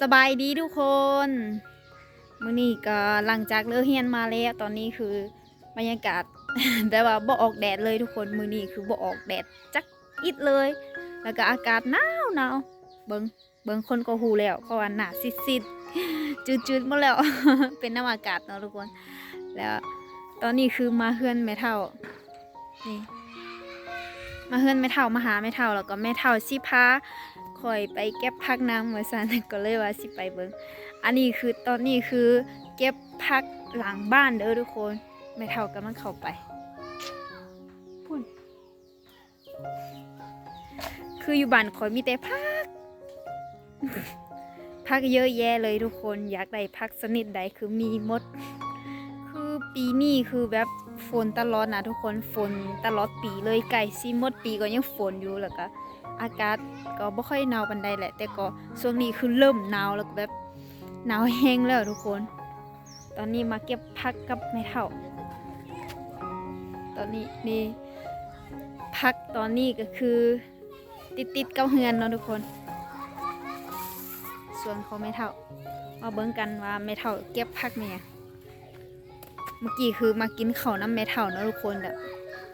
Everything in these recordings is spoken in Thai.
สบายดีทุกคนมื้อนี้ก็หลังจากเลิกเรียนมาแล้ว ตอนนี้คือบรรยากาศแบบว่าบ่ออกแดดเลยทุกคนมื้อนี้คือบ่ออกแดดจักอิดเลย แล้วก็อากาศหนาวหนาวเบิงเบิงคนก็หูแล้วเพราะว่าหนาซิดๆจืดๆหมดแล้วเป็นน้ำอากาศเนาะทุกคนแล้ว ตอนนี้คือมาเฮือนแม่เฒ่านี่มาเฮือนแม่เฒ่ามาหาแม่เฒ่าแล้วก็แม่เฒ่าสิพาคอยไปเก็บพักน้ำเมื่อสันก็เลยว่าสิไปเบิงอันนี้คือตอนนี้คือเก็บพักหลังบ้านเด้อทุกคนไม่เท่ากำลังเข้าไปพุ่นคืออยู่บ้านคอยมีแต่พักพักเยอะแยะเลยทุกคนอยากได้พักสนิทใดคือมีหมดคือ ปีนี้คือแบบฝนตลอดนะทุกคนฝนตลอดปีเลยไก่ซีมดปีก็ยังฝนอยู่แล้วก็อากาศก็บ่ค่อยหนาวปานใดแหละ แต่ก็ช่วงนี้คือเริ่มหนาวแล้วก็แบบหนาวแห้งแล้วทุกคน ตอนนี้มาเก็บพักกับแม่เฒ่า ตอนนี้นี่พักตอนนี้ก็คือ ติดติดกับเฮือนเนาะทุกคน ส่วนของแม่เฒ่า มาเบิ่งกันว่าแม่เฒ่าเก็บพักเนี่ย มื่อกี้คือมากินเขาน้ำแม่เฒ่าเนะทุกคนแบบ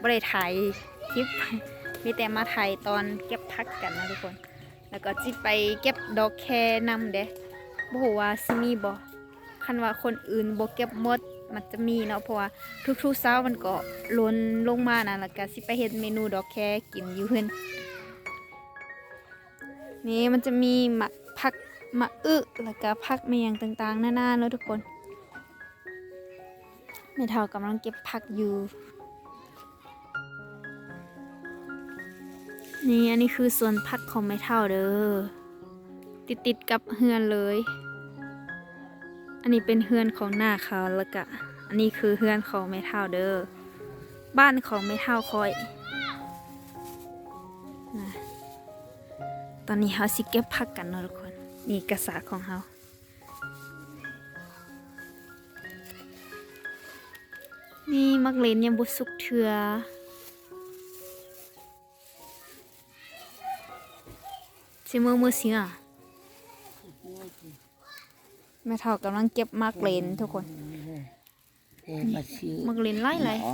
บ่ได้ถ่ายคลิปมีแต่มาถ่ายตอนเก็บพักกันนะทุกคน แล้วก็จิไปเก็บดอกแคนำเด้บ่ฮู้ว่าสิมีบ่คันว่าคนอื่นบ่เก็บหมดมันจะมีเนาะเพราะว่าทุกๆเช้ามันก็ล้นลงมานะแล้วก็สิไปเฮ็ดเมนูดอกแคกินอยู่เพิ่นนี่มันจะมีหมักผักมะอึแล้วก็ผักแมงต่างๆนานาเนาะทุกคน แม่เฒ่ากำลังเก็บผักอยู่ นี่อันนี้คือส่วนพักของไม้เท่าเด้อ ติดติดๆกับเฮือนเลย อันนี้เป็นเฮือนของหน้าเขาแล้วก็อันนี้คือเฮือนของไม้เท่าเด้อ บ้านของไม้เท่าคอยนะตอนนี้เขาสิเก็บพักกันเนาะทุกคน นี่กระสาของเขา นี่มักเลนยังบุสุกเถือชิมือมือสิงอะแม่เท่ากำลังเก็บมากเลนทุกคนมาซื้อมากเลนไล่ไรอ๋อ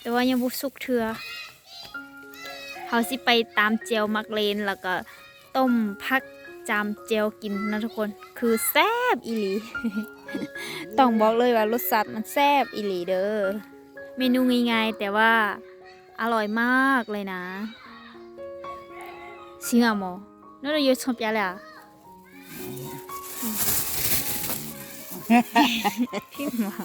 แต่ว่ายังบุสุกเถือเขาสิไปตามเจียวมักเลนแล้วก็ต้มพักจามเจียวกินนะทุกคน คือแซ่บอีหลี ต้องบอกเลยว่ารสชาติมันแซ่บอีหลีเด้อเมนูง่ายๆแต่ว่าอร่อยมากเลยนะสิงห์มอนั่นเราอยู่ชมยาเลยอะพี่หมา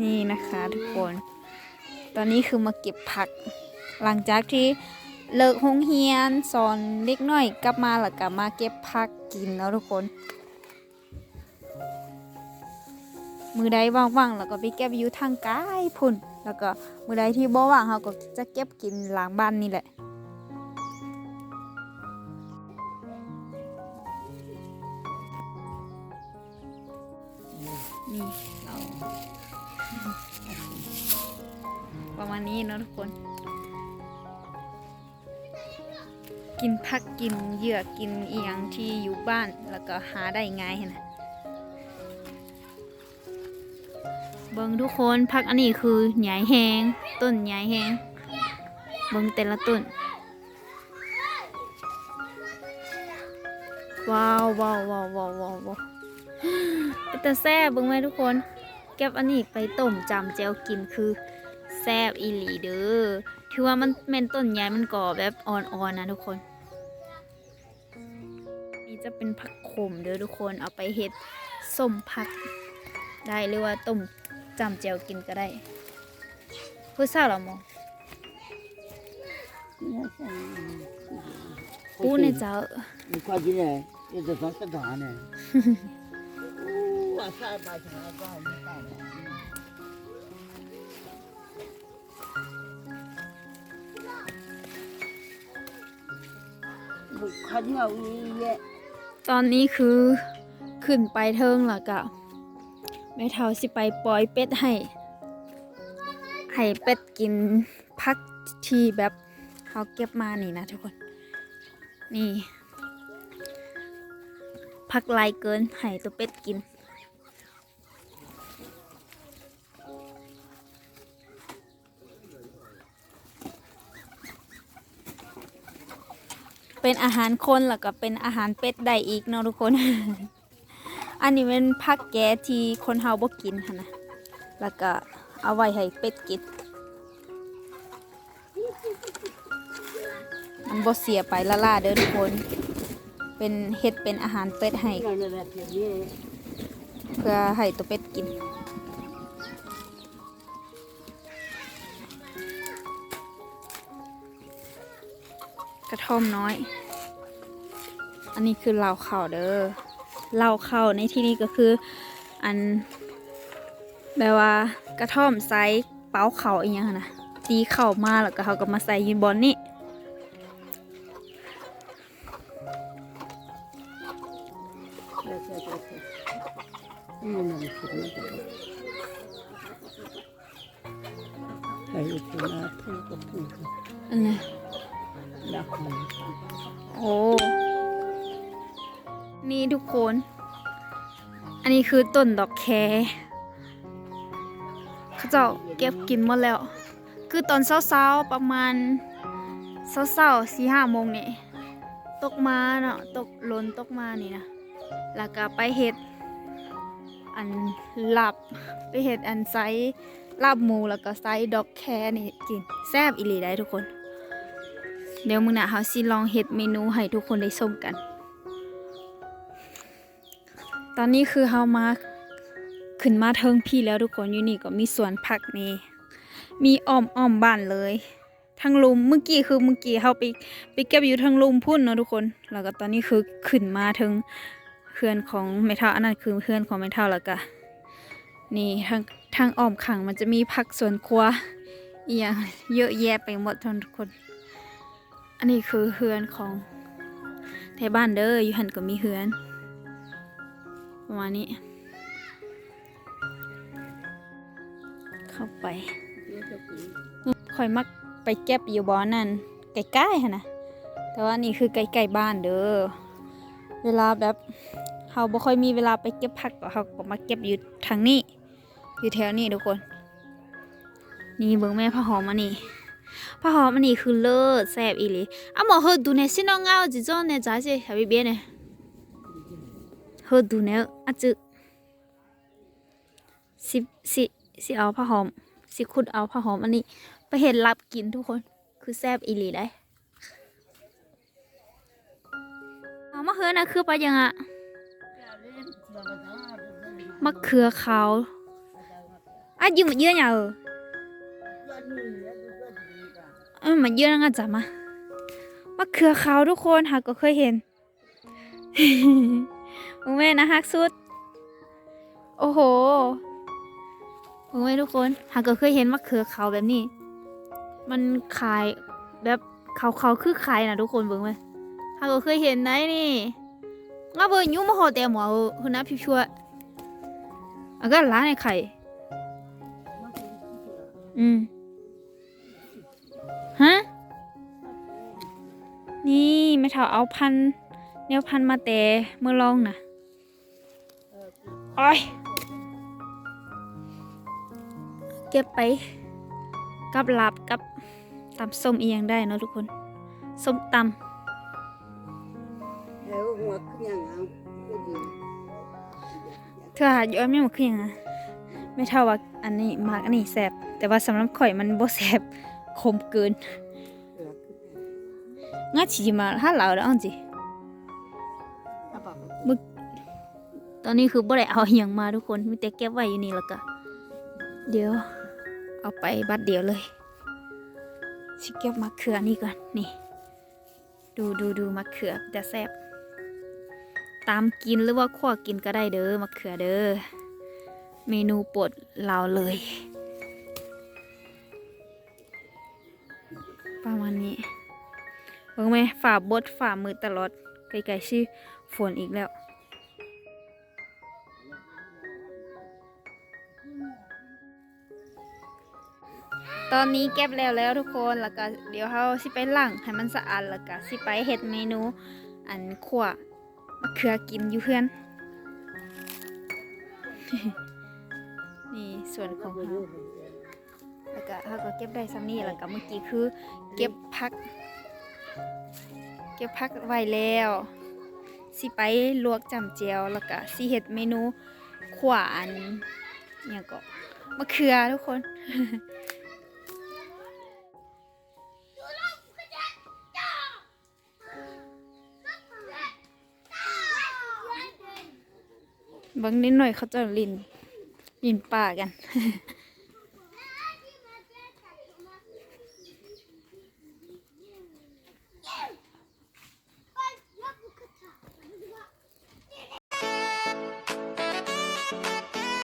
นี่นะคะทุกคน ตอนนี้คือมาเก็บผัก หลังจากที่ เลิกหงเฮียนสอนเล็กน้อยกลับมาแล้วก็มาเก็บผักกินแล้วทุกคน มือใดว่างๆแล้วก็ไปเก็บอยู่ทางกายพุ่น แล้วก็มือใดที่บ่ว่างเราก็จะเก็บกินหลังบ้านนี่แหละนี่เราประมาณนี้นะทุกคน กินผักกินเหยื่อกินอีหยังที่อยู่บ้านแล้วก็หาได้ง่ายนะเบิ้งทุกคนผักอันนี้คือใหญ่แหงต้นใหญ่แหงเบิ้งแต่ละต้นว้าวว้าวว้าวว้าวว้าวเป็นแต่แซ่บเบิ่งไหมทุกคนเก็บอันนี้ไปต้มจำแจวกินคือแซ่บอีหลีเด้อถือว่ามันแม่นต้นใหญ่มันก่อแบบอ่อนๆนะทุกคน จะเป็นผักขมเด้อทุกคนเอาไปเฮ็ดส้มผักได้หรือว่าต้มจำเจียวกินก็ได้ผู้สาวเหรอมอปูเนยเจ้าก็ดีเลยยังจะฟังตะกาเนี่ยว่าสาวบ้านเราก็ไม่ได้ข้าวเหนียวนี่ ตอนนี้คือขึ้นไปเทิงแล้วก็แม่เท่าสิไปปล่อยเป็ดให้ ให้เป็ดกินพักที่แบบเขาเก็บมานี่นะทุกคน นี่ พักลายเกินให้ตัวเป็ดกิน เป็นอาหารคนแล้วก็เป็นอาหารเป็ดได้อีกเนาะทุกคน อันนี้เป็นผักแก้ที่คนเฮาบ่กินนนะแล้วก็เอาไว้ให้เป็ดกินมันบ่เสียไปละล่าเด้อทุกคน เป็นเฮ็ดเป็นอาหารเป็ดให้เพื่อให้ตัวเป็ดกิน กระท่อมน้อย อันนี้คือเหล้าเข้าเด้อเหล้าเข้าในที่นี้ก็คืออันแบบว่ากระท่อมไซส์เป้าเข่าอีกอย่างนะตีเข่ามาแล้วก็เขาก็มาใส่ยืนบอลนี่อันเนี่ใครจะมาพูดก็พูดอันนี้ รักมันโอ้ นี่ทุกคน อันนี้คือต้นดอกแคเขาเจ้าเก็บกินหมดแล้ว คือตอนเช้าๆประมาณเช้าๆสี่ห้าโมงนี่ตกมาเนาะตกหลนตกมานี่นะแล้วก็ไปเห็ดอันหลาบไปเห็ดอันไซส์ลาบหมูแล้วก็ไซส์ดอกแคนี่กินแซ่บอีหลีได้ทุกคน เดี๋ยวมึงนะเขาสิลองเฮ็ดเมนูให้ทุกคนได้ชมกัน ตอนนี้คือเฮามาขึ้นมาเทิงพี่แล้วทุกคนอยู่นี่ก็มีสวนผักนี่มีอ้อมอ้อมบ้านเลยทางลุมเมื่อกี้คือเมื่อกี้เฮาไปไปเก็บอยู่ทางลุมพุ่นเนาะทุกคน แล้วก็ตอนนี้คือขึ้นมาถึงเพื่อนของแม่ท่าอันนั้นคือเพื่อนของแม่ท่าแล้วก็นี่ทางทางอ้อมขังมันจะมีผักสวนครัวอีหยังเยอะแยะไปหมดทุกคน อันนี้คือเฮือนของไทยบ้านเด้ออยู่หันก็มีเฮือนประมาณนี้ เข้าไปคอยมักไปเก็บอยู่บ่อนั่นใกล้ๆหั่นนะแต่ว่านี่คือใกล้ๆบ้านเด้อเวลาแบบเฮาบ่ค่อยมีเวลาไปเก็บผักก็เฮาก็มาเก็บอยู่ทางนี้ อยู่แถวนี้ทุกคน นี่เบิ่งแม่ผ้าหอมอันนี้ ผ้าหอมอันนี้คือเลิศแซ่บอีหลีอะหมอเฮอดูเนี่ยสิน้องเงาจิจ้องเนี่ยจ้าสิหาไปเบี้ยเนี่ยเฮอดูเนี่ยอะจึสิสิสิเอาผ้าหอม สิขุดเอาผ้าหอมอันนี้ ไปเห็นรับกินทุกคนคือแซ่บอีหลีได้เอามะเขือนะคือปลายังอะมะเขือขาวอะยืมเยอะเนี่ยเออ มันเยอะนะจ๊ะมามะเขือขาวทุกคนหากก็เคยเห็นโอ้แม่นะฮักสุด โอ้โหโอ้แม่ทุกคนหากก็เคยเห็นมะเขือขาวแบบนี้ มันขายแบบขาวๆคือขายนะทุกคนเบิ่งไหมหากก็เคยเห็นไหนนี่งาเบิ่งยุ่มาหอแต่หมอเอคุณนะพี่ช่วอะก็ร้านไอ้ไข่อืม ฮะ นี่แม่เถาเอาพันแนวพันมาแต่เมื่อลองนะโอ้ย เก็บไป กับลาบกับตำส้มอียังได้เนาะทุกคน ส้มตแล้วหัวขึ้นยังไงก็ดีำเธอหาย้อยไม่หมดคือหยังอะไม่เท่าว่าอันนี้มากอันนี้แสบแต่ว่าสำหรับข่อยมันบ่แสบ คมเกินงาฉีมาถ้าเราแล้วอันจิตอนนี้คือบ่ได้เอาอหย่างมาทุกคนมีแต่เก็บไว้อยู่นี่แล้วก็เดี๋ยว เอาไปบัดเดียวเลยสิเก็บมะเขือนี่ก่อนนี่ ดูดูดูมะเขือแต่แซ่บตามกินหรือว่าคั่วกินก็ได้เด้อมะเขือเด้อเมนูโปรดเราเลย ประมาณนี้เบิ่งไหมฝ่าบดฝ่ามือตลอดไกลๆชื่อฝนอีกแล้วตอนนี้แก็บแล้วแล้วทุกคน แล้วก็เดี๋ยวเขาสิไปล้างให้มันสะอาด แล้วก็สิไปเฮ็ดเมนูอันขวมะเขือกินอยู่เพื่อน นี่ส่วนของเขา เราก็เก็บได้ซ้ำนี่แล้วก็เมื่อกี้คือ เก็บพัก เก็บพักไว้แล้วสิไปลวกจำเจียวแล้วก็สิเฮ็ดเมนูขวานเนี่ยงก็มะเขือทุกคนบางนิดหน่อยเขาจะลินลินป่ากัน